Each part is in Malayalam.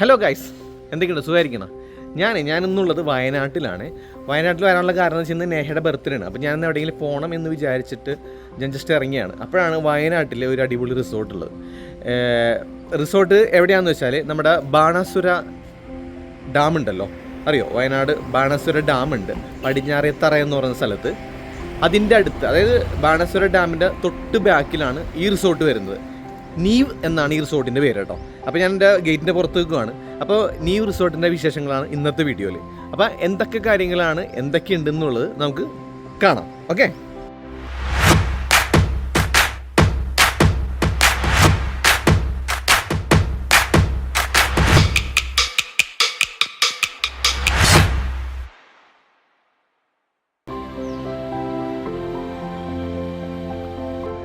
ഹലോ ഗൈസ് എന്തൊക്കെയുണ്ട്? സുഖമായിരിക്കണം ഞാൻ ഞാൻ ഇന്നുള്ളത് വയനാട്ടിലാണ്. വയനാട്ടിൽ വരാനുള്ള കാരണം എന്ന് വെച്ചാൽ നേഹയുടെ ബർത്ത്ഡേ ആണ് അപ്പോൾ ഞാൻ ഇന്ന് എവിടെയെങ്കിലും പോകണം എന്ന് വിചാരിച്ചിട്ട് ഞാൻ ജസ്റ്റ് ഇറങ്ങിയാണ്. അപ്പോഴാണ് വയനാട്ടിലെ ഒരു അടിപൊളി റിസോർട്ടുള്ളത് റിസോർട്ട് എവിടെയാണെന്ന് വെച്ചാൽ നമ്മുടെ ബാണാസുര ഡാം ഉണ്ടല്ലോ. അറിയോ? വയനാട് ബാണാസുര ഡാം ഉണ്ട്. പടിഞ്ഞാറേത്തറ എന്ന് പറയുന്ന സ്ഥലത്ത്. അതിന്റെ അടുത്ത് അതായത് ബാണാസുര ഡാമിന്റെ തൊട്ട് ബാക്കിലാണ് ഈ റിസോർട്ട് വരുന്നത്. നീവ് എന്നാണ് ഈ റിസോർട്ടിന്റെ പേര് കേട്ടോ. അപ്പോൾ ഞാൻ എന്റെ ഗേറ്റിന്റെ പുറത്ത് നിൽക്കുവാണ് അപ്പോൾ നീവ് റിസോർട്ടിന്റെ വിശേഷങ്ങളാണ് ഇന്നത്തെ വീഡിയോയിൽ അപ്പോൾ എന്തൊക്കെ കാര്യങ്ങളാണ് എന്തൊക്കെ ഉണ്ടെന്നുള്ളത് നമുക്ക് കാണാം. ഓക്കെ?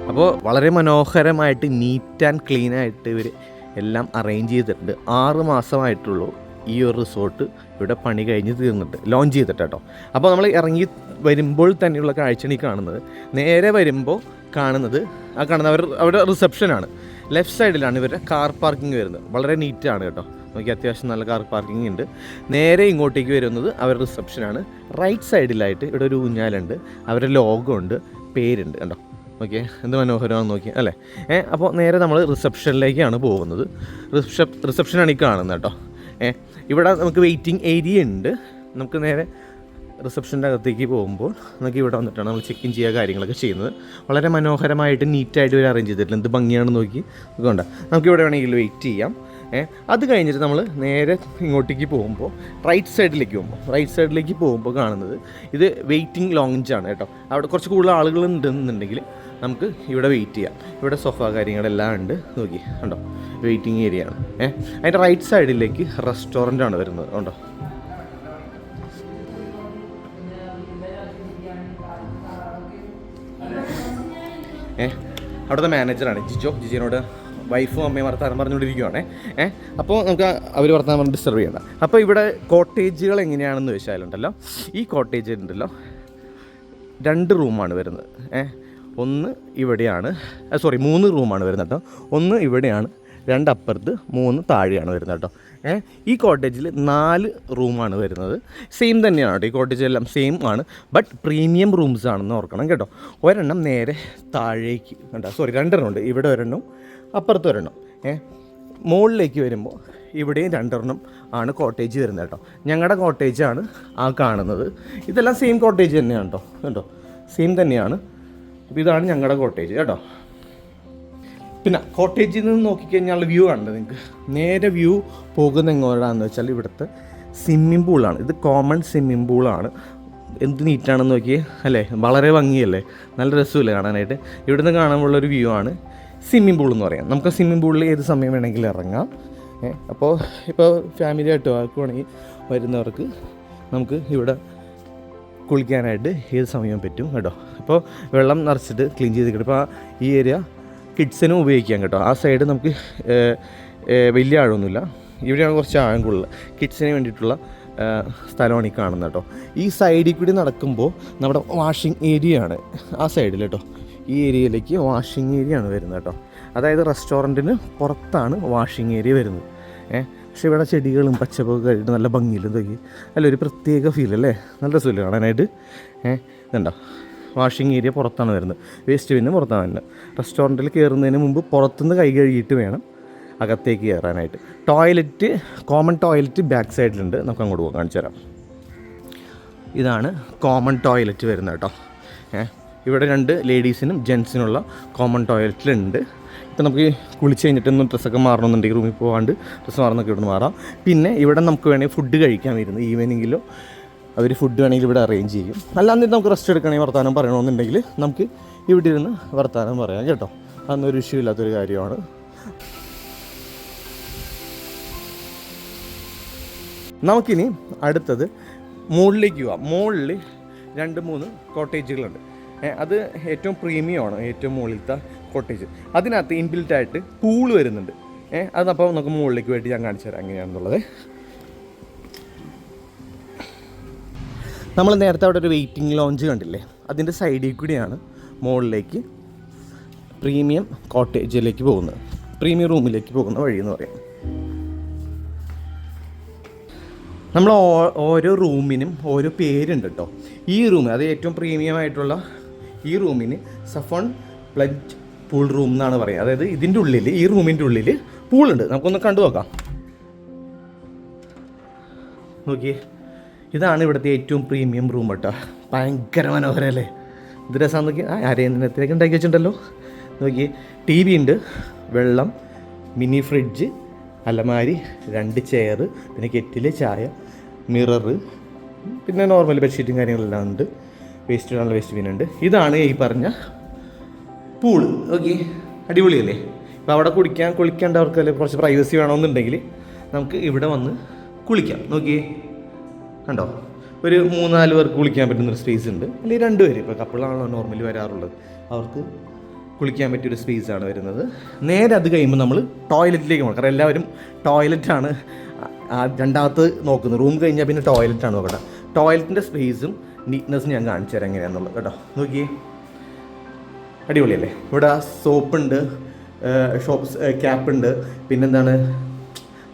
അപ്പോൾ വളരെ മനോഹരമായിട്ട് നീറ്റ് ആൻഡ് ക്ലീൻ ആയിട്ട് ഇവർ എല്ലാം അറേഞ്ച് ചെയ്തിട്ടുണ്ട്. ആറ് മാസമായിട്ടുള്ളൂ ഈ ഒരു റിസോർട്ട് ഇവിടെ പണി കഴിഞ്ഞ് തീർന്നിട്ട് ലോഞ്ച് ചെയ്തിട്ട് കേട്ടോ. അപ്പോൾ നമ്മൾ ഇറങ്ങി വരുമ്പോൾ തന്നെയുള്ള കാഴ്ചയാണ് ഈ കാണുന്നത്. നേരെ വരുമ്പോൾ കാണുന്നത് ആ കാണുന്നത് അവർ അവരുടെ റിസപ്ഷനാണ് ലെഫ്റ്റ് സൈഡിലാണ് ഇവരുടെ കാർ പാർക്കിംഗ് വരുന്നത്. വളരെ നീറ്റാണ് കേട്ടോ. നോക്കി അത്യാവശ്യം നല്ല കാർ പാർക്കിംഗ് ഉണ്ട്. നേരെ ഇങ്ങോട്ടേക്ക് വരുന്നത് അവരുടെ റിസപ്ഷനാണ് റൈറ്റ് സൈഡിലായിട്ട് ഇവിടെ ഒരു ഊഞ്ഞാലുണ്ട്. അവരുടെ ലോഗോ ഉണ്ട്. പേരുണ്ട് കണ്ടോ? ഓക്കെ എന്ത് മനോഹരമാണെന്ന് നോക്കി അല്ലേ? ഏ അപ്പോൾ നേരെ നമ്മൾ റിസപ്ഷനിലേക്കാണ് പോകുന്നത്. റിസപ്ഷൻ റിസപ്ഷനാണ് ഈ കാണുന്നത് കേട്ടോ. ഏ ഇവിടെ നമുക്ക് വെയിറ്റിംഗ് ഏരിയ ഉണ്ട്. നമുക്ക് നേരെ റിസപ്ഷന്റെ അകത്തേക്ക് പോകുമ്പോൾ നമുക്ക് ഇവിടെ വന്നിട്ടാണ് നമ്മൾ ചെക്ക് ഇൻ ചെയ്യുക കാര്യങ്ങളൊക്കെ ചെയ്യുന്നത്. വളരെ മനോഹരമായിട്ട് നീറ്റായിട്ട് ഇവർ അറേഞ്ച് ചെയ്തിട്ടില്ല എന്ത് ഭംഗിയാണെന്ന് നോക്കി. അതുകൊണ്ട് നമുക്ക് ഇവിടെ വേണമെങ്കിൽ വെയിറ്റ് ചെയ്യാം. ഏ അത് കഴിഞ്ഞിട്ട് നമ്മൾ നേരെ ഇങ്ങോട്ടേക്ക് പോകുമ്പോൾ റൈറ്റ് സൈഡിലേക്ക് പോകുമ്പോൾ റൈറ്റ് സൈഡിലേക്ക് പോകുമ്പോൾ കാണുന്നത് ഇത് വെയിറ്റിംഗ് ലോഞ്ചാണ് കേട്ടോ. അവിടെ കുറച്ച് കൂടുതൽ ആളുകൾ ഉണ്ടെന്നുണ്ടെങ്കിൽ നമുക്ക് ഇവിടെ വെയിറ്റ് ചെയ്യാം. ഇവിടെ സോഫ കാര്യങ്ങളെല്ലാം ഉണ്ട്. നോക്കി ഉണ്ടോ വെയിറ്റിംഗ് ഏരിയ ആണ്. ഏ? അതിന്റെ റൈറ്റ് സൈഡിലേക്ക് റെസ്റ്റോറന്റ് ആണ് വരുന്നത്. ഉണ്ടോ ഏ? അവിടുത്തെ മാനേജറാണ് ജിജോ ജിജിനോട് വൈഫും അമ്മയും വർത്താനം പറഞ്ഞുകൊണ്ടിരിക്കുവാണേ. ഏ? അപ്പോൾ നമുക്ക് അവർ വർത്താനം പറഞ്ഞ് ഡിസ്റ്റർബ് ചെയ്യണ്ട. അപ്പോൾ ഇവിടെ കോട്ടേജുകൾ എങ്ങനെയാണെന്ന് വെച്ചാലുണ്ടല്ലോ ഈ കോട്ടേജ് ഉണ്ടല്ലോ. രണ്ട് റൂമാണ് വരുന്നത്. ഏ? ഒന്ന് ഇവിടെയാണ് സോറി മൂന്ന് റൂമാണ് വരുന്നത് കേട്ടോ ഒന്ന് ഇവിടെയാണ് രണ്ട് അപ്പുറത്ത് മൂന്ന് താഴെയാണ് വരുന്നത് കേട്ടോ ഏ ഈ കോട്ടേജിൽ നാല് റൂമാണ് വരുന്നത്. സെയിം തന്നെയാണ് കേട്ടോ ഈ കോട്ടേജെല്ലാം സെയിം ആണ്. ബട്ട് പ്രീമിയം റൂംസ് ആണെന്ന് ഓർക്കണം കേട്ടോ. ഒരെണ്ണം നേരെ താഴേക്ക് കണ്ടോ? സോറി രണ്ടെണ്ണം ഉണ്ട്. ഇവിടെ ഒരെണ്ണം അപ്പുറത്ത് ഒരെണ്ണം. ഏ മുകളിലേക്ക് വരുമ്പോൾ ഇവിടെയും രണ്ടെണ്ണം ആണ് കോട്ടേജ് വരുന്നത് കേട്ടോ ഞങ്ങളുടെ കോട്ടേജാണ് ആ കാണുന്നത്. ഇതെല്ലാം സെയിം കോട്ടേജ് തന്നെയാണ് കേട്ടോ കേട്ടോ സെയിം തന്നെയാണ്. അപ്പോൾ ഇതാണ് ഞങ്ങളുടെ കോട്ടേജ് കേട്ടോ. പിന്നെ കോട്ടേജിൽ നിന്ന് നോക്കിക്കഴിഞ്ഞാൽ വ്യൂ ആണ് നിങ്ങൾക്ക് നേരെ വ്യൂ പോകുന്ന എങ്ങോട്ടാണെന്ന് വെച്ചാൽ ഇവിടുത്തെ സ്വിമ്മിംഗ് പൂളാണ് ഇത് കോമൺ സ്വിമ്മിംഗ് പൂളാണ് എന്ത് നീറ്റാണെന്ന് നോക്കിയേ അല്ലേ? വളരെ ഭംഗിയല്ലേ? നല്ല രസമില്ലേ കാണാനായിട്ട്. ഇവിടുന്ന് കാണാനുള്ളൊരു വ്യൂ ആണ് സ്വിമ്മിംഗ് പൂൾ എന്ന് പറയാം. നമുക്ക് സ്വിമ്മിംഗ് പൂളിൽ ഏത് സമയം വേണമെങ്കിലും ഇറങ്ങാം. അപ്പോൾ ഇപ്പോൾ ഫാമിലി ആർക്കുവാണെങ്കിൽ വരുന്നവർക്ക് നമുക്ക് ഇവിടെ കുളിക്കാനായിട്ട് ഏത് സമയവും പറ്റും കേട്ടോ. അപ്പോൾ വെള്ളം നിറച്ചിട്ട് ക്ലീൻ ചെയ്ത് കിട്ടും. അപ്പോൾ ഈ ഏരിയ കിഡ്സിനും ഉപയോഗിക്കാം കേട്ടോ. ആ സൈഡ് നമുക്ക് വലിയ ആഴമൊന്നുമില്ല. ഇവിടെയാണ് കുറച്ച് ആഴം കൂടുതൽ. കിഡ്സിന് വേണ്ടിയിട്ടുള്ള സ്ഥലമാണ് ഈ കാണുന്നത് കേട്ടോ. ഈ സൈഡിൽ കൂടി നടക്കുമ്പോൾ നമ്മുടെ വാഷിംഗ് ഏരിയ ആണ്. ആ സൈഡിൽ കേട്ടോ. ഈ ഏരിയയിലേക്ക് വാഷിംഗ് ഏരിയ ആണ് വരുന്നത് കേട്ടോ. അതായത് റെസ്റ്റോറന്റിന് പുറത്താണ് വാഷിംഗ് ഏരിയ വരുന്നത്. ഏഹ് പക്ഷെ ഇവിടെ ചെടികളും പച്ചപ്പൊക്കെ കഴിഞ്ഞിട്ട് നല്ല ഭംഗിയിലും തൊക്കി അല്ല ഒരു പ്രത്യേക ഫീൽ അല്ലേ? നല്ല രസമില്ല കാണാനായിട്ട്? ഏഹ് ഇതുണ്ടോ? വാഷിംഗ് ഏരിയ പുറത്താണ് വരുന്നത്. വേസ്റ്റ് ബിന്നും പുറത്താണ് വരുന്നത്. റെസ്റ്റോറന്റിൽ കയറുന്നതിന് മുമ്പ് പുറത്തുനിന്ന് കൈ കഴുകിയിട്ട് വേണം അകത്തേക്ക് കയറാനായിട്ട്. ടോയ്ലറ്റ് കോമൺ ടോയ്ലറ്റ് ബാക്ക് സൈഡിലുണ്ട് നമുക്ക് അങ്ങോട്ട് പോകാൻ കാണിച്ചു തരാം. ഇതാണ് കോമൺ ടോയ്ലറ്റ് വരുന്നത് കേട്ടോ. ഏഹ് ഇവിടെ രണ്ട് ലേഡീസിനും ജെൻസിനുള്ള കോമൺ ടോയ്ലറ്റിലുണ്ട് ഇപ്പം നമുക്ക് കുളിച്ച് കഴിഞ്ഞിട്ടൊന്നും ഡ്രസ്സൊക്കെ മാറണമെന്നുണ്ടെങ്കിൽ റൂമിൽ പോകാണ്ട് ഡ്രസ്സ് മാറുന്നൊക്കെ ഇവിടെ മാറാം. പിന്നെ ഇവിടെ നമുക്ക് വേണമെങ്കിൽ ഫുഡ് കഴിക്കാൻ വരുന്നത് ഈവനിങ്ങിലോ അവർ ഫുഡ് വേണമെങ്കിൽ ഇവിടെ അറേഞ്ച് ചെയ്യും. അല്ലാന്നിട്ട് നമുക്ക് റെസ്റ്റ് എടുക്കണമെങ്കിൽ വർത്താനം പറയണമെന്നുണ്ടെങ്കിൽ നമുക്ക് ഇവിടെ ഇരുന്ന് വർത്താനം പറയാം കേട്ടോ. അതൊന്നൊരു ഒരു ഇഷ്യൂ ഇല്ലാത്തൊരു കാര്യമാണ്. നമുക്കിനി അടുത്തത് മുകളിലേക്ക് പോവാം. മുകളിൽ രണ്ട് മൂന്ന് കോട്ടേജുകളുണ്ട് അത് ഏറ്റവും പ്രീമിയമാണ് ഏറ്റവും മുകളിലത്തെ കോട്ടേജ് അതിനകത്ത് ഇൻബിൽറ്റ് ആയിട്ട് പൂൾ വരുന്നുണ്ട്. ഏഹ് അതപ്പോൾ നമുക്ക് മുകളിലേക്ക് വേണ്ടി ഞാൻ കാണിച്ചു തരാം എങ്ങനെയാണെന്നുള്ളത്. നമ്മൾ നേരത്തെ അവിടെ ഒരു വെയിറ്റിംഗ് ലോഞ്ച് കണ്ടില്ലേ? അതിന്റെ സൈഡിൽ കൂടിയാണ് മുകളിലേക്ക് പ്രീമിയം കോട്ടേജിലേക്ക് പോകുന്നത്. പ്രീമിയം റൂമിലേക്ക് പോകുന്ന വഴി എന്ന് പറയാം. നമ്മൾ ഓരോ റൂമിനും ഓരോ പേരുണ്ട് കേട്ടോ. ഈ റൂം അത് ഏറ്റവും പ്രീമിയം ആയിട്ടുള്ള ഈ റൂമിന് സഫോൺ പ്ലജ് പൂൾ റൂം എന്നാണ് പറയുക. അതായത് ഇതിന്റെ ഉള്ളിൽ ഈ റൂമിന്റെ ഉള്ളിൽ പൂളുണ്ട് നമുക്കൊന്ന് കണ്ടു നോക്കാം. നോക്കിയേ ഇതാണ് ഇവിടുത്തെ ഏറ്റവും പ്രീമിയം റൂം കേട്ടോ. ഭയങ്കര മനോഹരമല്ലേ ഇത് രസം നോക്കി ആ ആരെയൊക്കെ ഉണ്ടാക്കി വെച്ചിട്ടുണ്ടല്ലോ? നോക്കി ടി വി ഉണ്ട് വെള്ളം മിനി ഫ്രിഡ്ജ് അലമാരി രണ്ട് ചെയർ പിന്നെ കെറ്റിൽ ചായ മിററ് പിന്നെ നോർമൽ ബെഡ്ഷീറ്റും കാര്യങ്ങളെല്ലാം ഉണ്ട്. വേസ്റ്റ് ഇടാനുള്ള വേസ്റ്റ് ബിന്നുണ്ട് ഇതാണ് ഈ പറഞ്ഞ പൂൾ. ഓക്കെ അടിപൊളിയല്ലേ? ഇപ്പോൾ അവിടെ കുടിക്കാൻ കുളിക്കേണ്ടവർക്ക് അല്ലെങ്കിൽ കുറച്ച് പ്രൈവസി വേണമെന്നുണ്ടെങ്കിൽ നമുക്ക് ഇവിടെ വന്ന് കുളിക്കാം. നോക്കിയേ കണ്ടോ? ഒരു മൂന്നാൽ പേർക്ക് കുളിക്കാൻ പറ്റുന്ന ഒരു സ്പേസ് ഉണ്ട്. അല്ലെങ്കിൽ രണ്ട് പേര്. ഇപ്പോൾ കപ്പിളാണല്ലോ നോർമലി വരാറുള്ളത്. അവർക്ക് കുളിക്കാൻ പറ്റിയൊരു സ്പേസ് ആണ് വരുന്നത്. നേരെ അത് കഴിയുമ്പോൾ നമ്മൾ ടോയ്ലറ്റിലേക്ക് പോകണം കാരണം എല്ലാവരും ടോയ്ലറ്റാണ് രണ്ടാമത്ത് നോക്കുന്നത്. റൂം കഴിഞ്ഞാൽ പിന്നെ ടോയ്ലറ്റാണ് നോക്കട്ടെ ടോയ്ലറ്റിന്റെ സ്പേസും നീറ്റ്നെസ്സും ഞാൻ കാണിച്ചു തരാം എങ്ങനെയാണെന്നുള്ളത് കേട്ടോ. നോക്കിയേ. അടിപൊളിയല്ലേ? ഇവിടെ സോപ്പുണ്ട് ഷോപ്സ് ക്യാപ്പ് ഉണ്ട്. പിന്നെന്താണ്?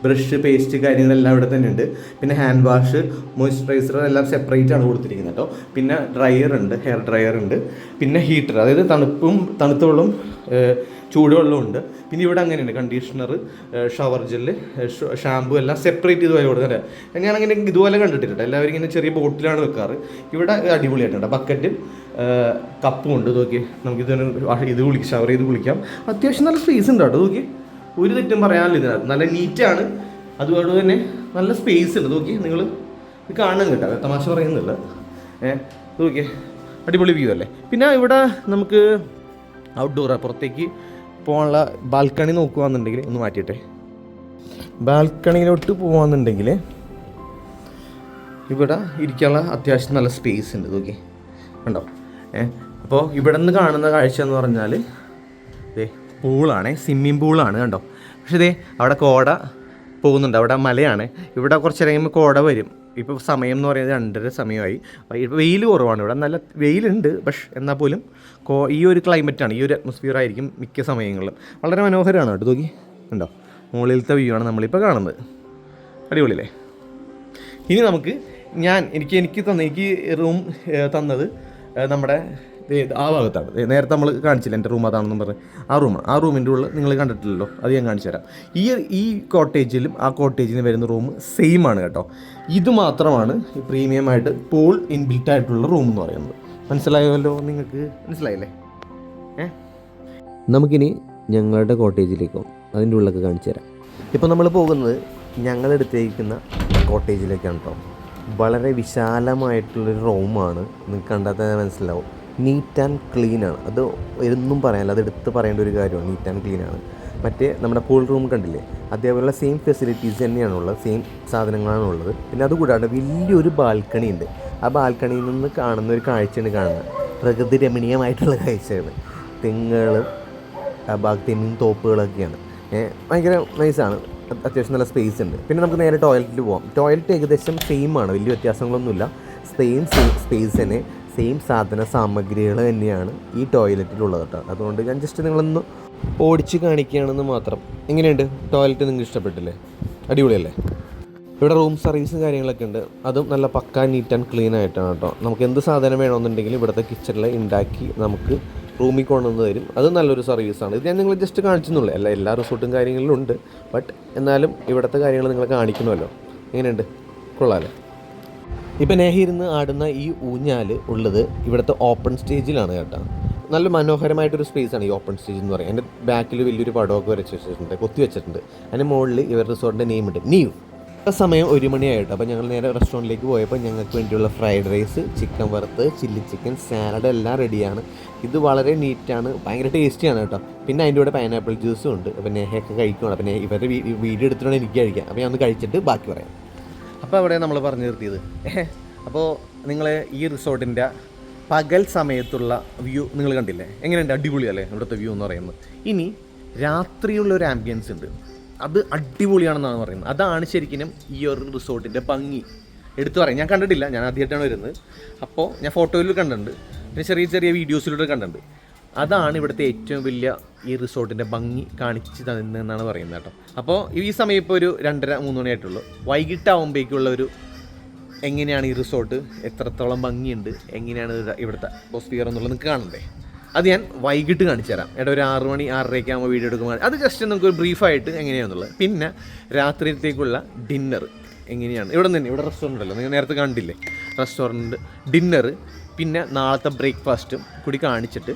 ബ്രഷ് പേസ്റ്റ് കാര്യങ്ങളെല്ലാം ഇവിടെ തന്നെ ഉണ്ട്. പിന്നെ ഹാൻഡ് വാഷ് മോയ്സ്ചറൈസർ എല്ലാം സെപ്പറേറ്റ് ആണ് കൊടുത്തിരിക്കുന്നത് കേട്ടോ. പിന്നെ ഡ്രയർ ഉണ്ട് ഹെയർ ഡ്രയർ ഉണ്ട്. പിന്നെ ഹീറ്റർ അതായത് തണുപ്പും തണുത്തോളും ഉണ്ട് പിന്നെ ഇവിടെ അങ്ങനെയുണ്ട്. കണ്ടീഷണർ ഷവർ ജെല്ല് ഷാമ്പു എല്ലാം സെപ്പറേറ്റ് ഇതുപോലെ കൊടുക്കുന്നുണ്ട് ഞാൻ അങ്ങനെ ഇതുപോലെ കണ്ടിട്ടില്ല എല്ലാവരും ഇങ്ങനെ ചെറിയ ബോട്ടിലാണ് വെക്കാറ്. ഇവിടെ അടിപൊളിയായിട്ടുണ്ട്. ബക്കറ്റും കപ്പും ഉണ്ട്. നോക്കി നമുക്ക് ഇത് കുളിക്കാം. ഷവർ ചെയ്ത് കുളിക്കാം. അത്യാവശ്യം നല്ല സ്പേസ് ഉണ്ട് കേട്ടോ. നോക്കി ഒരു തെറ്റും പറയാനില്ല ഇതിനകത്ത്. നല്ല നീറ്റാണ് അതുകൊണ്ട് തന്നെ നല്ല സ്പേസ് ഉണ്ട്. നോക്കി നിങ്ങൾ കാണണം കേട്ടോ. തമാശ പറയുന്നില്ല. ഏഹ് നോക്കിയേ. അടിപൊളി വ്യൂ അല്ലേ? പിന്നെ ഇവിടെ നമുക്ക് ഔട്ട്ഡോർ പുറത്തേക്ക് പോകാനുള്ള ബാൽക്കണി നോക്കുകയാണെന്നുണ്ടെങ്കിൽ ഒന്ന് മാറ്റിയിട്ടെ. ബാൽക്കണിയിലോട്ട് പോകുകയാണെന്നുണ്ടെങ്കിൽ ഇവിടെ ഇരിക്കാനുള്ള അത്യാവശ്യം നല്ല സ്പേസ് ഉണ്ട് നോക്കി. കണ്ടോ? ഏ അപ്പോൾ ഇവിടെ നിന്ന് കാണുന്ന കാഴ്ച എന്ന് പറഞ്ഞാൽ ദേ പൂളാണ് സ്വിമ്മിങ് പൂളാണ് കണ്ടോ? പക്ഷേ ദേ അവിടെ കോട പോകുന്നുണ്ട് അവിടെ മലയാണ്. ഇവിടെ കുറച്ച് കഴിയുമ്പോൾ കോട വരും. ഇപ്പോൾ സമയം എന്ന് പറയുന്നത് രണ്ടര സമയമായി. ഇപ്പോൾ വെയിൽ കുറവാണ് ഇവിടെ. നല്ല വെയിലുണ്ട് പക്ഷെ എന്നാൽ പോലും കോ ഈ ഒരു ക്ലൈമറ്റാണ് ഈ ഒരു അറ്റ്മോസ്ഫിയർ ആയിരിക്കും മിക്ക സമയങ്ങളിലും. വളരെ മനോഹരമാണ് കേട്ടോ നോക്കി ഉണ്ടോ മുകളിലത്തെ വ്യൂ ആണ് നമ്മളിപ്പോൾ കാണുന്നത്. അടിപൊളിയല്ലേ? ഇനി നമുക്ക് ഞാൻ എനിക്ക് എനിക്ക് തന്ന എനിക്ക് റൂം തന്നത് നമ്മുടെ ആ ഭാഗത്താണ്. നേരത്തെ നമ്മൾ കാണിച്ചില്ല എന്റെ റൂം അതാണെന്നും പറഞ്ഞ്. ആ റൂമാണ് ആ റൂമിന്റെ ഉള്ളിൽ നിങ്ങൾ കണ്ടിട്ടില്ലല്ലോ. അത് ഞാൻ കാണിച്ചു തരാം. ഈ ഈ കോട്ടേജിലും ആ കോട്ടേജിന് വരുന്ന റൂം സെയിം ആണ് കേട്ടോ. ഇത് മാത്രമാണ് പ്രീമിയം ആയിട്ട് പൂൾ ഇൻബിൽറ്റ് ആയിട്ടുള്ള റൂം എന്ന് പറയുന്നത്. മനസ്സിലായല്ലോ നിങ്ങൾക്ക്? മനസ്സിലായില്ലേ? ഏ? നമുക്കിനി ഞങ്ങളുടെ കോട്ടേജിലേക്കും അതിന്റെ ഉള്ളൊക്കെ കാണിച്ചു തരാം. ഇപ്പോൾ നമ്മൾ പോകുന്നത് ഞങ്ങളെടുത്തേക്കുന്ന കോട്ടേജിലേക്കാണ് കേട്ടോ. വളരെ വിശാലമായിട്ടുള്ളൊരു റൂമാണ് നിങ്ങൾക്ക് കണ്ടാൽ തന്നെ മനസ്സിലാവും. നീറ്റ് ആൻഡ് ക്ലീൻ ആണ്. അത് എന്നും പറയാനില്ല. അത് എടുത്ത് പറയേണ്ട ഒരു കാര്യമാണ്. നീറ്റ് ആൻഡ് ക്ലീൻ ആണ്. മറ്റേ നമ്മുടെ പൂൾ റൂം കണ്ടില്ലേ? അതേപോലെയുള്ള സെയിം ഫെസിലിറ്റീസ് തന്നെയാണുള്ളത്. സെയിം സാധനങ്ങളാണ് ഉള്ളത് പിന്നെ അതുകൂടാണ്ട് വലിയൊരു ബാൽക്കണി ഉണ്ട്. ആ ബാൽക്കണിയിൽ നിന്ന് കാണുന്ന ഒരു കാഴ്ചയാണ് കാണുന്നത്. പ്രകൃതി രമണീയമായിട്ടുള്ള കാഴ്ചയാണ്. തെങ്ങുകളും ആ ഭാഗത്ത് തെങ്ങിൻ തോപ്പുകളൊക്കെയാണ്. ഭയങ്കര നൈസാണ് അത്യാവശ്യം നല്ല സ്പേസ് ഉണ്ട്. പിന്നെ നമുക്ക് നേരെ ടോയ്ലറ്റിൽ പോകാം ടോയ്ലറ്റ് ഏകദേശം സെയിം ആണ്. വലിയ വ്യത്യാസങ്ങളൊന്നുമില്ല. സെയിം സ്പേസ് തന്നെ. സെയിം സാധന സാമഗ്രികൾ തന്നെയാണ് ഈ ടോയ്ലറ്റിലുള്ളത് കേട്ടോ. അതുകൊണ്ട് ഞാൻ ജസ്റ്റ് നിങ്ങളൊന്ന് ഓടിച്ച് കാണിക്കുകയാണെന്ന് മാത്രം. എങ്ങനെയുണ്ട്? ടോയ്ലറ്റ് നിങ്ങൾക്ക് ഇഷ്ടപ്പെട്ടില്ലേ? അടിപൊളിയല്ലേ? ഇവിടെ റൂം സർവീസും കാര്യങ്ങളൊക്കെ ഉണ്ട്. അതും നല്ല പക്കാ നീറ്റ് ആൻഡ് ക്ലീൻ ആയിട്ടാണ് കേട്ടോ. നമുക്ക് എന്ത് സാധനം വേണമെന്നുണ്ടെങ്കിലും ഇവിടുത്തെ കിച്ചണിൽ ഉണ്ടാക്കി നമുക്ക് റൂമിൽ കൊണ്ടുവന്ന് തരും. അത് നല്ലൊരു സർവീസാണ് ഇത് ഞാൻ നിങ്ങൾ ജസ്റ്റ് കാണിച്ചെന്നുള്ളൂ. അല്ല എല്ലാ റിസോർട്ടും കാര്യങ്ങളിലും ഉണ്ട്. ബട്ട് എന്നാലും ഇവിടുത്തെ കാര്യങ്ങൾ നിങ്ങളെ കാണിക്കണമല്ലോ. എങ്ങനെയുണ്ട്? കൊള്ളാമല്ലേ ഇപ്പം നേഹി ഇരുന്ന് ആടുന്ന ഈ ഊഞ്ഞാൽ ഉള്ളത് ഇവിടുത്തെ ഓപ്പൺ സ്റ്റേജിലാണ് കേട്ടോ. നല്ല മനോഹരമായിട്ടൊരു സ്പേസാണ് ഈ ഓപ്പൺ സ്റ്റേജ് എന്ന് പറയുന്നത് എന്റെ ബാക്കിൽ വലിയൊരു പടമൊക്കെ വരച്ച് വെച്ചിട്ടുണ്ട് കൊത്തി വെച്ചിട്ടുണ്ട്. അതിന്റെ മുകളിൽ ഇവരുടെ റിസോർട്ടിന്റെ നെയിം ഉണ്ട് നീവ് ഇപ്പം സമയം ഒരു മണിയായിട്ട് അപ്പോൾ ഞങ്ങൾ നേരെ റെസ്റ്റോറന്റിലേക്ക് പോയപ്പോൾ ഞങ്ങൾക്ക് വേണ്ടിയുള്ള ഫ്രൈഡ് റൈസ് ചിക്കൻ വറുത്ത് ചില്ലി ചിക്കൻ സാലഡ് എല്ലാം റെഡിയാണ് ഇത് വളരെ നീറ്റാണ് ഭയങ്കര ടേസ്റ്റിയാണ് കേട്ടോ. പിന്നെ അതിന്റെ കൂടെ പൈനാപ്പിൾ ജ്യൂസും ഉണ്ട്. അപ്പോൾ നെഹയൊക്കെ കഴിക്കുകയാണ് അപ്പോൾ ഇവരുടെ വീഡിയോ എടുത്തിട്ടാണ് എനിക്ക് കഴിക്കാം അപ്പോൾ ഞാൻ ഒന്ന് കഴിച്ചിട്ട് ബാക്കി പറയാം. അപ്പോൾ അവിടെ നമ്മൾ പറഞ്ഞു നിർത്തിയത്? അപ്പോൾ നിങ്ങൾ ഈ റിസോർട്ടിന്റെ പകൽ സമയത്തുള്ള വ്യൂ നിങ്ങൾ കണ്ടില്ലേ? എങ്ങനെയുണ്ട്? അടിപൊളിയല്ലേ ഇവിടുത്തെ വ്യൂ എന്ന് പറയുന്നത്. ഇനി രാത്രിയുള്ള ഒരു ആംബിയൻസ് ഉണ്ട്. അത് അടിപൊളിയാണെന്നാണ് പറയുന്നത്. അതാണ് ശരിക്കും ഈ ഒരു റിസോർട്ടിന്റെ ഭംഗി. എടുത്തു പറയും. ഞാൻ കണ്ടിട്ടില്ല. ഞാൻ ആദ്യമായിട്ടാണ് വരുന്നത്. അപ്പോൾ ഞാൻ ഫോട്ടോയിൽ കണ്ടിട്ടുണ്ട്. പിന്നെ ചെറിയ ചെറിയ വീഡിയോസിലൂടെ കണ്ടിട്ടുണ്ട്. അതാണ് ഇവിടുത്തെ ഏറ്റവും വലിയ ഈ റിസോർട്ടിന്റെ ഭംഗി കാണിച്ച് തന്നെന്നാണ് പറയുന്നത് കേട്ടോ. അപ്പോൾ ഈ സമയം ഇപ്പോൾ ഒരു രണ്ടര മൂന്ന് മണിയായിട്ടുള്ളൂ. വൈകിട്ടാവുമ്പോഴേക്കുള്ള ഒരു എങ്ങനെയാണ് ഈ റിസോർട്ട്? എത്രത്തോളം ഭംഗിയുണ്ട്? എങ്ങനെയാണ് ഇവിടുത്തെ അറ്റ്മോസ്ഫിയർ എന്നുള്ളത് നിങ്ങൾക്ക് കാണണ്ടേ? അത് ഞാൻ വൈകിട്ട് കാണിച്ചു തരാം. ഏട്ടാ ഒരു ആറ് മണി ആറരയ്ക്ക് ആകുമ്പോൾ വീഡിയോ എടുക്കുമ്പോൾ അത് ജസ്റ്റ് നമുക്ക് ഒരു ബ്രീഫായിട്ട് എങ്ങനെയാണെന്നുള്ളത് പിന്നെ രാത്രിയിലത്തേക്കുള്ള ഡിന്നർ എങ്ങനെയാണ്? ഇവിടെ തന്നെ ഇവിടെ റെസ്റ്റോറന്റ് അല്ലോ നിങ്ങൾ നേരത്തെ കണ്ടില്ലേ? റെസ്റ്റോറന്റ് ഡിന്നർ പിന്നെ നാളത്തെ ബ്രേക്ക്ഫാസ്റ്റും കൂടി കാണിച്ചിട്ട്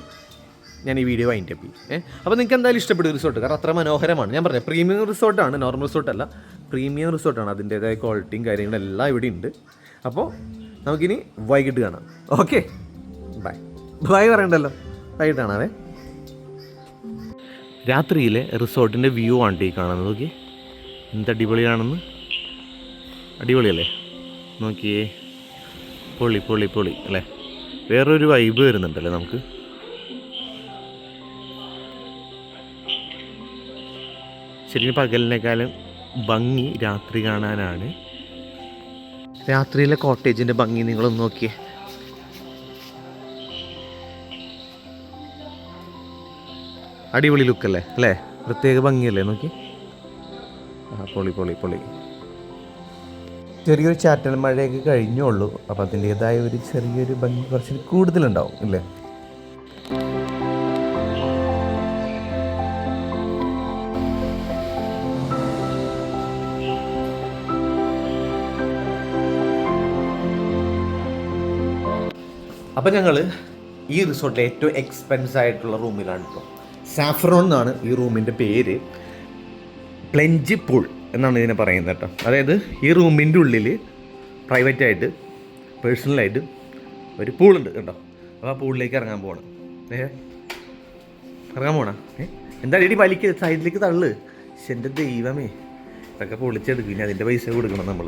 ഞാൻ ഈ വീഡിയോ വൈൻഡ് അപ്പ് ചെയ്യും. അപ്പോൾ നിങ്ങൾക്ക് എന്തായാലും ഇഷ്ടപ്പെടും റിസോർട്ട് കാരണം അത്ര മനോഹരമാണ്. ഞാൻ പറഞ്ഞത് പ്രീമിയം റിസോർട്ടാണ് നോർമൽ റിസോർട്ടല്ല പ്രീമിയം റിസോർട്ടാണ് അതിന്റേതായ ക്വാളിറ്റിയും കാര്യങ്ങളും എല്ലാം ഇവിടെ ഉണ്ട്. അപ്പോൾ നമുക്കിനി വൈകിട്ട് കാണാം. ഓക്കെ ബൈ ബൈ പറയണ്ടല്ലോ. വൈകിട്ട് കാണാവേ. രാത്രിയിലെ റിസോർട്ടിന്റെ വ്യൂ ആണ് ഈ കാണുന്നത്. നോക്കി എന്ത് അടിപൊളിയാണെന്ന്. അടിപൊളിയല്ലേ? നോക്കിയേ. പൊളി പൊളി പൊളി അല്ലേ? വേറൊരു വൈബ് വരുന്നുണ്ടല്ലേ നമുക്ക്? ശരിക്കും പകലിനേക്കാളും ഭംഗി രാത്രി കാണാനാണ്. രാത്രിയിലെ കോട്ടേജിന്റെ ഭംഗി നിങ്ങളൊന്ന് നോക്കിയേ. അടിപൊളി ലുക്കല്ലേ അല്ലേ? പ്രത്യേക ഭംഗിയല്ലേ? നോക്കി. ആ പൊളി പൊളി പൊളി. ചെറിയൊരു ചാറ്റൽ മഴയൊക്കെ കഴിഞ്ഞുള്ളൂ. അപ്പോൾ അതിന്റേതായ ഒരു ചെറിയൊരു ഭംഗി കുറച്ച് കൂടുതലുണ്ടാവും ഇല്ലേ? അപ്പം ഞങ്ങൾ ഈ റിസോർട്ടിലെ ഏറ്റവും എക്സ്പെൻസ് ആയിട്ടുള്ള റൂമിലാണ് ഇപ്പോൾ സാഫ്രോൺ എന്നാണ് ഈ റൂമിന്റെ പേര്. പ്ലെഞ്ചി പൂൾ എന്നാണ് ഇതിനെ പറയുന്നത് കേട്ടോ അതായത് ഈ റൂമിന്റെ ഉള്ളിൽ പ്രൈവറ്റായിട്ട് പേഴ്സണലായിട്ട് ഒരു പൂളുണ്ട് കേട്ടോ അപ്പോൾ ആ പൂളിലേക്ക് ഇറങ്ങാൻ പോകണം ഏ ഇറങ്ങാൻ പോണ ഏ? എന്താ ഇടി വലിക്ക് സൈഡിലേക്ക് തള്ളു. പക്ഷെ എന്റെ ദൈവമേ. ഇതൊക്കെ പൊളിച്ചെടുക്കും. ഇനി അതിന്റെ പൈസ കൊടുക്കണം നമ്മൾ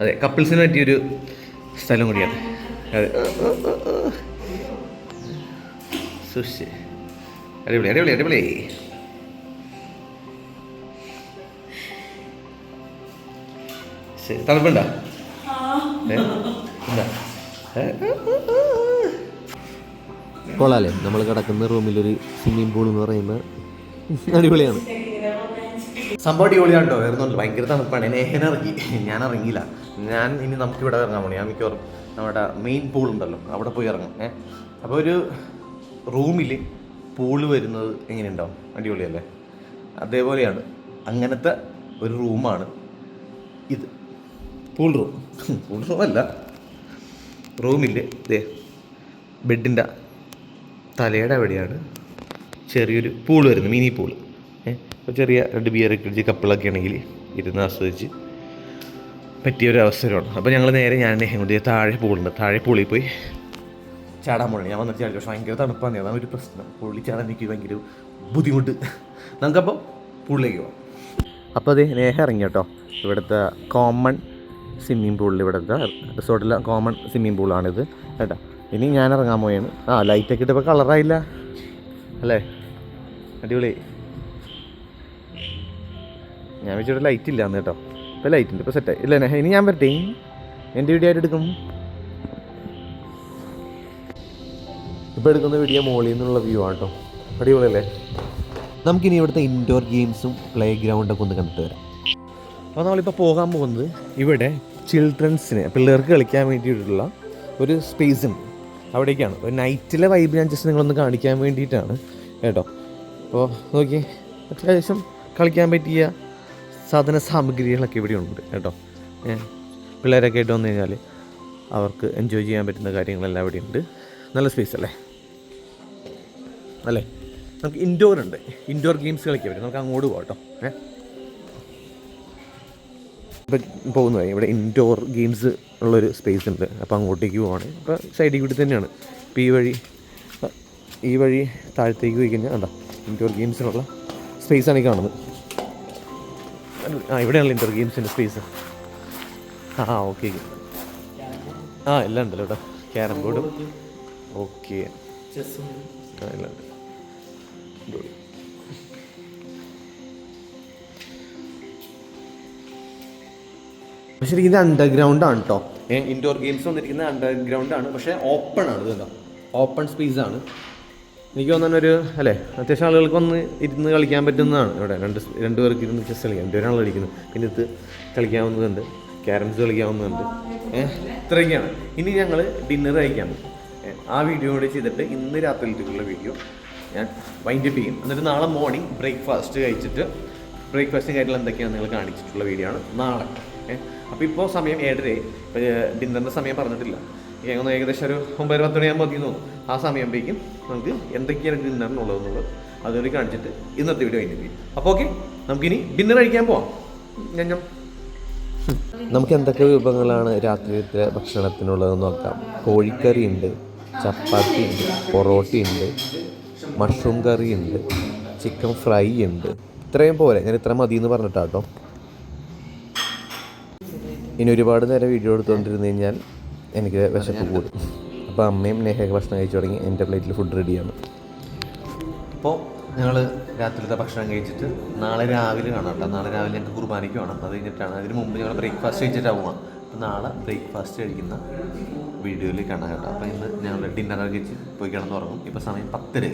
അതെ കപ്പിൾസിന് പറ്റിയൊരു സ്ഥലം കൂടിയാണ്. അതെ. സുഷി അടിപൊളി അടിപൊളി അടിപൊളി. ശരി തണുപ്പുണ്ടോ? എന്താ കൊള്ളാലേ നമ്മൾ കിടക്കുന്ന റൂമിലൊരു സ്വിമ്മിംഗ് പൂൾ എന്ന് പറയുന്നത് അടിപൊളിയാണ്. സംഭവം അടിപൊളിയാണ് കേട്ടോ വരുന്നുണ്ട് ഭയങ്കര തണുപ്പാണ്. എന്നെ ഇറങ്ങി. ഞാൻ ഇറങ്ങിയില്ല. ഞാൻ ഇനി നമുക്ക് ഇവിടെ ഇറങ്ങാൻ പോണി. ഞാൻ മിക്കവാറും നമ്മുടെ മെയിൻ പൂൾ ഉണ്ടല്ലോ അവിടെ പോയി ഇറങ്ങും. ഏഹ് അപ്പോൾ ഒരു റൂമിൽ പൂൾ വരുന്നത് എങ്ങനെയുണ്ടാവും? അടിപൊളിയല്ലേ? അതേപോലെയാണ്. അങ്ങനത്തെ ഒരു റൂമാണ് ഇത്. പൂൾ റൂം പൂൾ റൂം അല്ല. റൂമിൽ ഇതേ ബെഡിന്റെ തലയുടെ അവിടെയാണ് ചെറിയൊരു പൂൾ വരുന്നത് മിനി പൂൾ ഏഹ് ചെറിയ രണ്ട് ബിയറൊക്കെ അടിച്ച് കപ്പിളൊക്കെ ആണെങ്കിൽ ഇരുന്ന് ആസ്വദിച്ച് പറ്റിയൊരു അവസരമാണ്. അപ്പോൾ ഞങ്ങൾ നേരെ ഞാൻ നെഹം കൊണ്ട് താഴെ പൂളുണ്ട് താഴെ പൂളിൽ പോയി ചാടാൻ പോകണം ഞാൻ വന്നിട്ട് ചാടി. പക്ഷേ ഭയങ്കര തണുപ്പാണ്. അതാണ് ഒരു പ്രശ്നം. പുള്ളി ചാടാൻ എനിക്ക് ഭയങ്കര ബുദ്ധിമുട്ട്. നമുക്കപ്പോൾ പൂളിലേക്ക് പോകാം അപ്പോൾ അതെ നേഹ ഇറങ്ങി കേട്ടോ. ഇവിടുത്തെ കോമൺ സ്വിമ്മിംഗ് പൂളിൽ ഇവിടുത്തെ റിസോർട്ടിലെ കോമൺ സ്വിമ്മിംഗ് പൂളാണിത് കേട്ടോ. ഇനി ഞാൻ ഇറങ്ങാൻ പോയാണ് ആ ലൈറ്റൊക്കെ ഇട്ടപ്പോൾ കളറായില്ല അല്ലേ? അടിപൊളി. ഞാൻ വെച്ചിട്ട് ലൈറ്റ് ഇല്ല അന്ന് കേട്ടോ. ഇപ്പോൾ ലൈറ്റ് ഉണ്ട് ഇപ്പോൾ സെറ്റായി ഇല്ല നെഹ ഇനി ഞാൻ വരട്ടെ. എന്റെ വീഡിയോ ആയിട്ട് എടുക്കും? ഇപ്പോൾ എടുക്കുന്ന വീഡിയോ മോളിൽ നിന്നുള്ള വ്യൂ ആണ് കേട്ടോ അടിപൊളിയല്ലേ? നമുക്കിനി ഇവിടുത്തെ ഇൻഡോർ ഗെയിംസും പ്ലേ ഗ്രൗണ്ടൊക്കെ ഒന്ന് കണ്ടിട്ട് വരാം. അപ്പോൾ നമ്മളിപ്പോൾ പോകാൻ പോകുന്നത് ഇവിടെ ചിൽഡ്രൻസിന് പിള്ളേർക്ക് കളിക്കാൻ വേണ്ടിയിട്ടുള്ള ഒരു സ്പേസ് ഉണ്ട്. അവിടേക്കാണ്. ഒരു നൈറ്റിലെ വൈബ് ഞാൻ ജസ്റ്റ് നിങ്ങളൊന്ന് കാണിക്കാൻ വേണ്ടിയിട്ടാണ് കേട്ടോ. അപ്പോൾ നോക്കിയേ അത്യാവശ്യം കളിക്കാൻ പറ്റിയ സാധന സാമഗ്രികളൊക്കെ ഇവിടെ ഉണ്ട് കേട്ടോ. ഏ, പിള്ളേരൊക്കെ ആയിട്ട് വന്നു കഴിഞ്ഞാൽ അവർക്ക് എൻജോയ് ചെയ്യാൻ പറ്റുന്ന കാര്യങ്ങളെല്ലാം ഇവിടെ ഉണ്ട് നല്ല സ്പേസ് അല്ലേ? അല്ലേ? നമുക്ക് ഇൻഡോർ ഉണ്ട്. ഇൻഡോർ ഗെയിംസ് കളിക്കാൻ പറ്റും നമുക്ക് അങ്ങോട്ട് പോകാം കേട്ടോ. ഏഹ് ഇപ്പം പോകുന്നത് ഇവിടെ ഇൻഡോർ ഗെയിംസ് ഉള്ളൊരു സ്പേസ് ഉണ്ട്. അപ്പോൾ അങ്ങോട്ടേക്ക് പോവാണ്. അപ്പോൾ സൈഡിൽ കൂടി തന്നെയാണ്. ഇപ്പോൾ ഈ വഴി ഈ വഴി താഴത്തേക്ക് പോയി കഴിഞ്ഞാൽ കണ്ടോ? ഇൻഡോർ ഗെയിംസിനുള്ള സ്പേസാണ് ഈ കാണുന്നത്. ആ ഇവിടെയാണല്ലോ ഇൻഡോർ ഗെയിംസിന്റെ സ്പേസ് ആ ഓക്കെ ആ എല്ലാം ഉണ്ടല്ലോ കേട്ടോ ക്യാരം ബോർഡും ഓക്കെ ആ എല്ലാം ഉണ്ട്. ശരിക്കും ഇത് അണ്ടർഗ്രൗണ്ട് ആണ് കേട്ടോ ഇൻഡോർ ഗെയിംസ് വന്നിരിക്കുന്നത് അണ്ടർഗ്രൗണ്ട് ആണ്. പക്ഷേ ഓപ്പൺ ആണ് ഇതുണ്ടോ ഓപ്പൺ സ്പേസ് ആണ്. എനിക്ക് തോന്നുന്ന ഒരു അല്ലേ? അത്യാവശ്യം ആളുകൾക്ക് വന്ന് ഇരുന്ന് കളിക്കാൻ പറ്റുന്നതാണ്. ഇവിടെ രണ്ട് രണ്ടു പേർക്ക് ഇരുന്ന് ചെസ് കളിക്കാം രണ്ടുപേരാണ് കളിക്കുന്നത്. പിന്നെ ഇത് കളിക്കാവുന്നതുണ്ട്. ക്യാരംസ് കളിക്കാവുന്നതുണ്ട്. ഇത്രയൊക്കെയാണ്. ഇനി ഞങ്ങൾ ഡിന്നർ കഴിക്കാൻ ആ വീഡിയോ കൂടെ ചെയ്തിട്ട് ഇന്ന് രാത്രിയിലേക്കുള്ള വീഡിയോ ഞാൻ വൈൻഡ് അപ്പ് ചെയ്യും. എന്നിട്ട് നാളെ മോർണിംഗ് ബ്രേക്ക്ഫാസ്റ്റ് കഴിച്ചിട്ട് ബ്രേക്ക്ഫാസ്റ്റും കാര്യങ്ങൾ എന്തൊക്കെയാണ് നിങ്ങൾ കാണിച്ചിട്ടുള്ള വീഡിയോ ആണ് നാളെ. അപ്പോൾ ഇപ്പോൾ സമയം ഏഴരയായി. ഡിന്നറിന്റെ സമയം പറഞ്ഞിട്ടില്ല. ഏകദേശം ഏകദേശം ഒരു ഒമ്പത് പത്ത് മണിയാകുമ്പോൾ മതി തോന്നും ആ സമയമാകുമ്പോഴേക്കും നമുക്ക് എന്തൊക്കെയാണ് ഡിന്നർ ഡിന്നറിനുള്ളതെന്നുള്ളത് അതുവരെ കാണിച്ചിട്ട് ഇന്നത്തെ വീഡിയോ കഴിഞ്ഞിട്ട് അപ്പോൾ ഓക്കെ നമുക്കിനി ഡിന്നർ കഴിക്കാൻ പോവാം. ഞാൻ നമുക്ക് എന്തൊക്കെ വിഭവങ്ങളാണ് രാത്രിയിലത്തെ ഭക്ഷണത്തിനുള്ളതെന്ന് നോക്കാം. കോഴിക്കറി ഉണ്ട് ചപ്പാത്തി ഉണ്ട് പൊറോട്ട ഉണ്ട് മഷ്റൂം കറി ഉണ്ട് ചിക്കൻ ഫ്രൈ ഉണ്ട്. ഇത്രയും പോലെ. ഞാൻ ഇത്ര മതി എന്ന് പറഞ്ഞിട്ടാട്ടോ. ഇനി ഒരുപാട് നേരം വീഡിയോ എടുത്തുകൊണ്ടിരുന്നു കഴിഞ്ഞാൽ എനിക്ക് വിശപ്പ് കൂടും. അപ്പോൾ അമ്മയും നേഹയൊക്കെ ഭക്ഷണം കഴിച്ചു തുടങ്ങി എന്റെ പ്ലേറ്റിൽ ഫുഡ് റെഡിയാണ് അപ്പോൾ ഞങ്ങൾ രാത്രിയിലത്തെ ഭക്ഷണം കഴിച്ചിട്ട് നാളെ രാവിലെ കാണാം കേട്ടോ. നാളെ രാവിലെ ഞങ്ങൾക്ക് കുർബാനയ്ക്ക് വേണം. അത് കഴിഞ്ഞിട്ടാണ് അതിന് മുമ്പ് ഞങ്ങൾ ബ്രേക്ക്ഫാസ്റ്റ് കഴിച്ചിട്ടാണ് പോവാം. അപ്പോൾ നാളെ ബ്രേക്ക്ഫാസ്റ്റ് കഴിക്കുന്ന വീഡിയോയിൽ കാണാം കേട്ടോ. അപ്പോൾ ഇന്ന് ഞങ്ങൾ ഡിന്നർ കഴിച്ച് പോയി കിടന്ന് ഉറങ്ങും. ഇപ്പോൾ സമയം പത്തര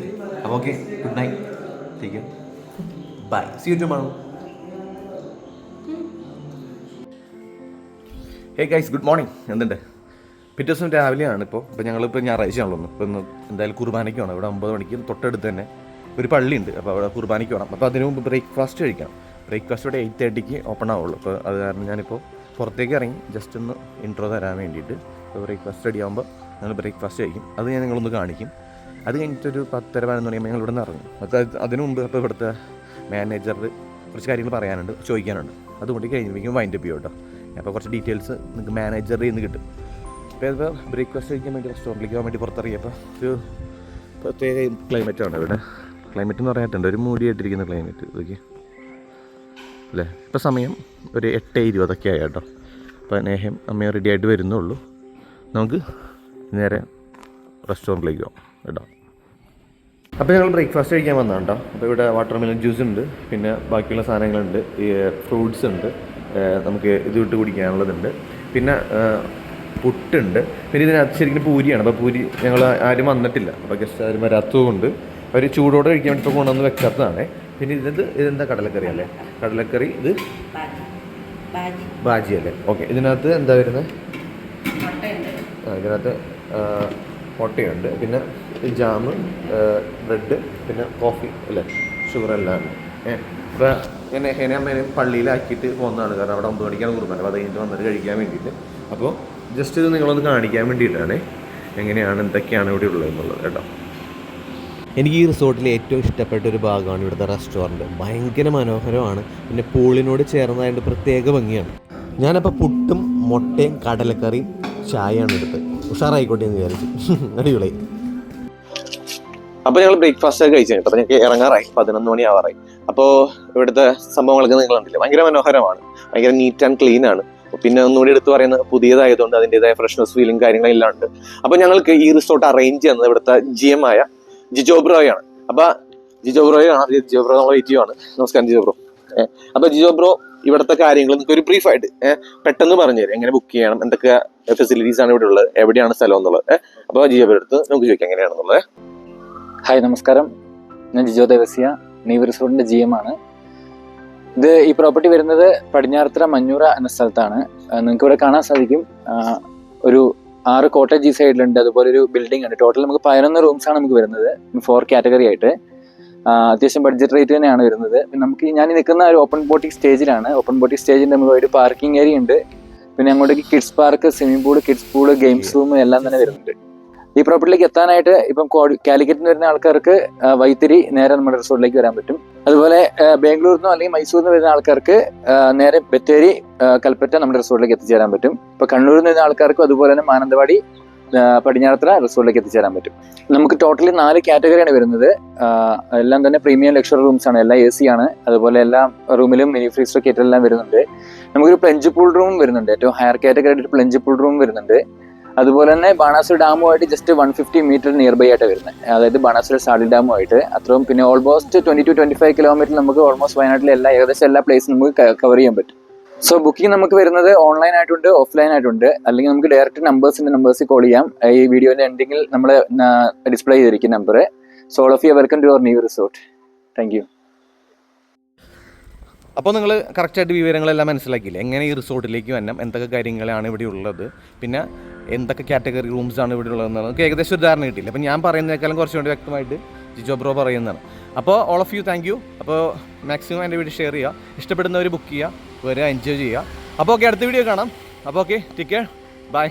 അപ്പോൾ okay good night take care bye see you tomorrow hey guys good morning എന്തുണ്ട്? പിറ്റേ ദിവസം രാവിലെയാണ് ഇപ്പോൾ. ഇപ്പോൾ ഞങ്ങളിപ്പോൾ ഞായറാഴ്ചയാണല്ലോ ഒന്ന്. ഇപ്പോൾ ഇന്ന് എന്തായാലും കുർബാനയ്ക്ക് വേണം ഇവിടെ ഒമ്പത് മണിക്ക് തൊട്ടടുത്ത് തന്നെ ഒരു പള്ളിയുണ്ട്. അപ്പോൾ അവിടെ കുർബാനയ്ക്ക് വേണം അപ്പോൾ അതിന് മുമ്പ് ബ്രേക്ക്ഫാസ്റ്റ് കഴിക്കണം. ബ്രേക്ക്ഫാസ്റ്റ് ഇവിടെ എയ്റ്റ് തേർട്ടിക്ക് ഓപ്പൺ ആവുള്ളൂ. അപ്പോൾ അത് കാരണം ഞാനിപ്പോൾ പുറത്തേക്ക് ഇറങ്ങി ജസ്റ്റ് ഒന്ന് ഇൻട്രോ തരാൻ വേണ്ടിയിട്ട് അപ്പോൾ ബ്രേക്ക്ഫാസ്റ്റ് റെഡി ആകുമ്പോൾ ഞങ്ങൾ ബ്രേക്ക്ഫാസ്റ്റ് കഴിക്കും. അത് ഞാൻ നിങ്ങളൊന്ന് കാണിക്കും. അത് കഴിഞ്ഞിട്ടൊരു പത്തര പതിനൊന്ന് മണിയാകുമ്പോൾ ഞങ്ങൾ ഇവിടെ നിന്ന് ഇറങ്ങും. അപ്പോൾ അതിനു മുമ്പ് അപ്പോൾ ഇവിടുത്തെ മാനേജറിൽ കുറച്ച് കാര്യങ്ങൾ പറയാനുണ്ട് ചോദിക്കാനുണ്ട്. അതുകൊണ്ട് കഴിഞ്ഞിരിക്കും വൈൻഡപ്പ് ചെയ്യും കേട്ടോ. അപ്പോൾ കുറച്ച് ഡീറ്റെയിൽസ് നിങ്ങൾക്ക് മാനേജറിൽ നിന്ന് കിട്ടും. ഇപ്പോൾ ബ്രേക്ക്ഫാസ്റ്റ് കഴിക്കാൻ വേണ്ടി റെസ്റ്റോറന്റിലേക്ക് പോകാൻ വേണ്ടി പുറത്തിറങ്ങിയപ്പോൾ ഒരു പ്രത്യേക ക്ലൈമറ്റാണ് ഇവിടെ. ക്ലൈമറ്റ് എന്ന് പറയാനായിട്ടുണ്ട് ഒരു മൂടിയായിട്ടിരിക്കുന്ന ക്ലൈമറ്റ് ഇതൊക്കെ. അല്ലേ? ഇപ്പോൾ സമയം ഒരു എട്ട് ഇരുപതൊക്കെ ആയി കേട്ടോ. അപ്പോൾ നേഹം അമ്മയും റെഡി ആയിട്ട് വരുന്നുള്ളൂ. നമുക്ക് നേരെ റെസ്റ്റോറന്റിലേക്ക് പോകാം കേട്ടോ. അപ്പോൾ ഞങ്ങൾ ബ്രേക്ക്ഫാസ്റ്റ് കഴിക്കാൻ വന്നതാണ് കേട്ടോ. അപ്പോൾ ഇവിടെ വാട്ടർ മെലൺ ജ്യൂസ് ഉണ്ട്. പിന്നെ ബാക്കിയുള്ള സാധനങ്ങളുണ്ട്. ഈ ഫ്രൂട്ട്സ് ഉണ്ട്. നമുക്ക് ഇത് വിട്ട് കുടിക്കാനുള്ളതുണ്ട്. പിന്നെ പുട്ടുണ്ട്. പിന്നെ ഇതിനകത്ത് ശരിക്കും പൂരിയാണ്. അപ്പോൾ പൂരി ഞങ്ങൾ ആരും വന്നിട്ടില്ല. അപ്പോൾ ഗസ്റ്റ് ആരും വരാത്തതുകൊണ്ട് അവർ ചൂടോടെ കഴിക്കാൻ വേണ്ടി ഇപ്പോൾ കൊണ്ടുവന്ന് വെക്കാത്തതാണ്. പിന്നെ ഇതിനകത്ത് ഇതെന്താ കടലക്കറി അല്ലേ? കടലക്കറി ഇത് ബാജി. അല്ലേ? ഓക്കെ. ഇതിനകത്ത് എന്താ വരുന്നത് ഇതിനകത്ത് മുട്ടയുണ്ട്. പിന്നെ ജാമ് ബ്രെഡ് പിന്നെ കോഫി അല്ലേ? ഷുഗർ എല്ലാം. അപ്പോൾ എന്നെ എന്നെ അമ്മേനെ പള്ളിയിലാക്കിയിട്ട് പോകുന്നതാണ് കാരണം അവിടെ ഒമ്പത് മണിക്കാണ് കുർബാന. അപ്പോൾ അത് കഴിഞ്ഞിട്ട് വന്നിട്ട് കഴിക്കാൻ വേണ്ടിയിട്ട്. അപ്പോൾ ജസ്റ്റ് ഇത് നിങ്ങളൊന്ന് കാണിക്കാൻ വേണ്ടിയിട്ടാണ്. എങ്ങനെയാണ് എന്തൊക്കെയാണ് ഇവിടെ ഉള്ളത് എന്നുള്ളത് കേട്ടോ. എനിക്ക് ഈ റിസോർട്ടിലെ ഏറ്റവും ഇഷ്ടപ്പെട്ട ഒരു ഭാഗമാണ് ഇവിടുത്തെ റെസ്റ്റോറന്റ്. ഭയങ്കര മനോഹരമാണ്. പിന്നെ പൂളിനോട് ചേർന്നതായിട്ട് പ്രത്യേക ഭംഗിയാണ്. ഞാനപ്പോൾ പുട്ടും മുട്ടയും കടലക്കറിയും ചായയാണ് എടുത്ത് ഉഷാറായിക്കോട്ടെ എന്ന് വിചാരിച്ചു. അടിപൊളി അപ്പോൾ ഞങ്ങൾ ബ്രേക്ക്ഫാസ്റ്റ് ഒക്കെ കഴിച്ചു അപ്പോൾ ഞങ്ങൾക്ക് ഇറങ്ങാറായി. പതിനൊന്ന് മണി ആവാറായി അപ്പോൾ ഇവിടുത്തെ സംഭവങ്ങളൊക്കെ നിങ്ങൾ കണ്ടില്ലേ ഭയങ്കര മനോഹരമാണ്. ഭയങ്കര നീറ്റ് ആൻഡ് ക്ലീൻ ആണ്. പിന്നെ ഒന്നുകൂടി എടുത്ത് പറയുന്നത് പുതിയതായതുകൊണ്ട് അതിന്റെതായ ഫ്രഷ്നസ് ഫീലിംഗ് കാര്യങ്ങളെല്ലാം ഉണ്ട്. അപ്പോൾ ഞങ്ങൾക്ക് ഈ റിസോർട്ട് അറേഞ്ച് ചെയ്യുന്നത് ഇവിടുത്തെ ജി എം ആയ ജിജോ ബ്രോയാണ്. അപ്പോൾ ജിജോ ജിജോബ്രോ നമ്മൾ വെയിറ്റ് ചെയ്യുവാണ്. നമസ്കാരം ജിജോബ്രോ ഏഹ് അപ്പോൾ ജിജോ ബ്രോ ഇവിടുത്തെ കാര്യങ്ങൾ നിങ്ങൾക്ക് ഒരു ബ്രീഫായിട്ട് പെട്ടെന്ന് പറഞ്ഞു തരും. എങ്ങനെ ബുക്ക് ചെയ്യണം എന്തൊക്കെ ഫെസിലിറ്റീസ് ആണ് ഇവിടെ ഉള്ളത് എവിടെയാണ് സ്ഥലം എന്നുള്ളത് അപ്പൊ അപ്പോൾ ജിജോ ബ്രോ അടുത്ത് നമുക്ക് ചോദിക്കാം എങ്ങനെയാണെന്നുള്ളത് ഹായ് നമസ്കാരം. ഞാൻ ജിജോ ദേവസ്യ. നീവ് റിസോർട്ടിന്റെ ജി എം ആണ്. ഇത് ഈ പ്രോപ്പർട്ടി വരുന്നത് പടിഞ്ഞാറത്തറ മഞ്ഞൂറ എന്ന സ്ഥലത്താണ്. നിങ്ങൾക്ക് ഇവിടെ കാണാൻ സാധിക്കും. ഒരു ആറ് കോട്ടേജ് ഈ സൈഡിലുണ്ട് അതുപോലെ ഒരു ബിൽഡിംഗ് ഉണ്ട്. ടോട്ടൽ നമുക്ക് പതിനൊന്ന് റൂംസ് ആണ് നമുക്ക് വരുന്നത്. ഫോർ കാറ്റഗറി ആയിട്ട്. അത്യാവശ്യം ബഡ്ജറ്റ് റേറ്റ് തന്നെയാണ് വരുന്നത്. പിന്നെ നമുക്ക് ഞാൻ നിൽക്കുന്ന ഒരു ഓപ്പൺ ബോട്ടിക് സ്റ്റേജിലാണ് ഓപ്പൺ ബോട്ടിക് സ്റ്റേജിന്റെ നമുക്ക് ഒരു പാർക്കിംഗ് ഏരിയ ഉണ്ട്. പിന്നെ അങ്ങോട്ടേക്ക് kids park swimming pool kids pool games room എല്ലാം തന്നെ വരുന്നുണ്ട്. ഈ പ്രോപ്പർട്ടിയിലേക്ക് എത്താനായിട്ട് ഇപ്പം കാലിക്കറ്റിന് നിന്ന് വരുന്ന ആൾക്കാർക്ക് വൈത്തിരി നേരെ നമ്മുടെ റിസോർട്ടിലേക്ക് വരാൻ പറ്റും. അതുപോലെ ബാംഗ്ലൂരിൽ നിന്നോ അല്ലെങ്കിൽ മൈസൂരിൽ നിന്ന് വരുന്ന ആൾക്കാർക്ക് നേരെ ബത്തേരി കൽപ്പറ്റ നമ്മുടെ റിസോർട്ടിലേക്ക് എത്തിച്ചേരാൻ പറ്റും. ഇപ്പൊ കണ്ണൂരിൽ നിന്ന് വരുന്ന ആൾക്കാർക്കും അതുപോലെ തന്നെ മാനന്തവാടി പടിഞ്ഞാറത്ര റിസോർട്ടിലേക്ക് എത്തിച്ചേരാൻ പറ്റും. നമുക്ക് ടോട്ടലി നാല് കാറ്റഗറിയാണ് വരുന്നത്. എല്ലാം തന്നെ പ്രീമിയം ലക്ഷറി റൂംസ് ആണ് എല്ലാം എ സി ആണ്. അതുപോലെ എല്ലാ റൂമിലും മിനി ഫ്രീസ് ഒക്കെ എല്ലാം വരുന്നുണ്ട്. നമുക്കൊരു പ്ലഞ്ച് പൂൾ റൂം വരുന്നുണ്ട്. ഏറ്റവും ഹയർ കാറ്റഗറി ഒരു പ്ലഞ്ച് പൂൾ റൂം വരുന്നുണ്ട്. അതുപോലെ തന്നെ Banasura ഡാമുമായിട്ട് just one fifty metre nearby ആയിട്ട് വരുന്നത് അതായത് ബാണാസുര സാഡി ഡാമുമായിട്ട്. അത്രയും പിന്നെ almost twenty two twenty five kilometre നമുക്ക് ഓൾമോസ്റ്റ് വയനാട്ടിലെ എല്ലാ ഏകദേശം എല്ലാ പ്ലേസും നമുക്ക് കവർ ചെയ്യാൻ പറ്റും. സോ ബുക്കിംഗ് നമുക്ക് വരുന്നത് ഓൺലൈൻ ആയിട്ടുണ്ട് ഓഫ്ലൈൻ ആയിട്ടുണ്ട്. അല്ലെങ്കിൽ നമുക്ക് ഡയറക്റ്റ് നമ്പേഴ്സിന്റെ നമ്പേഴ്സിൽ കോൾ ചെയ്യാം. ഈ വീഡിയോന്റെ എൻഡിങ്ങിൽ നമ്മൾ ഡിസ്പ്ലേ ചെയ്തിരിക്കുന്ന number so all of you welcome to our new resort thank you അപ്പോൾ നിങ്ങൾ കറക്റ്റായിട്ട് വിവരങ്ങളെല്ലാം മനസ്സിലാക്കിയില്ലേ? എങ്ങനെ ഈ റിസോർട്ടിലേക്ക് വരണം? എന്തൊക്കെ കാര്യങ്ങളാണ് ഇവിടെ ഉള്ളത്? പിന്നെ എന്തൊക്കെ കാറ്റഗറി റൂംസ് ആണ് ഇവിടെ ഉള്ളതെന്ന് നമുക്ക് ഏകദേശം ഒരു ധാരണ കിട്ടില്ല അപ്പോൾ ഞാൻ പറയുന്നതിനേക്കാളും കുറച്ചുകൂടി വ്യക്തമായിട്ട് ജിജോ ബ്രോ പറയുന്നതാണ്. അപ്പോൾ all of you thank you അപ്പോൾ മാക്സിമം എന്റെ വീഡിയോ ഷെയർ ചെയ്യുക. ഇഷ്ടപ്പെടുന്നവർ ബുക്ക് ചെയ്യുക. വരിക എൻജോയ് ചെയ്യുക. അപ്പോൾ ഓക്കെ അടുത്ത വീഡിയോ കാണാം. അപ്പോൾ ഓക്കെ ടേക്ക് കെയർ ബൈ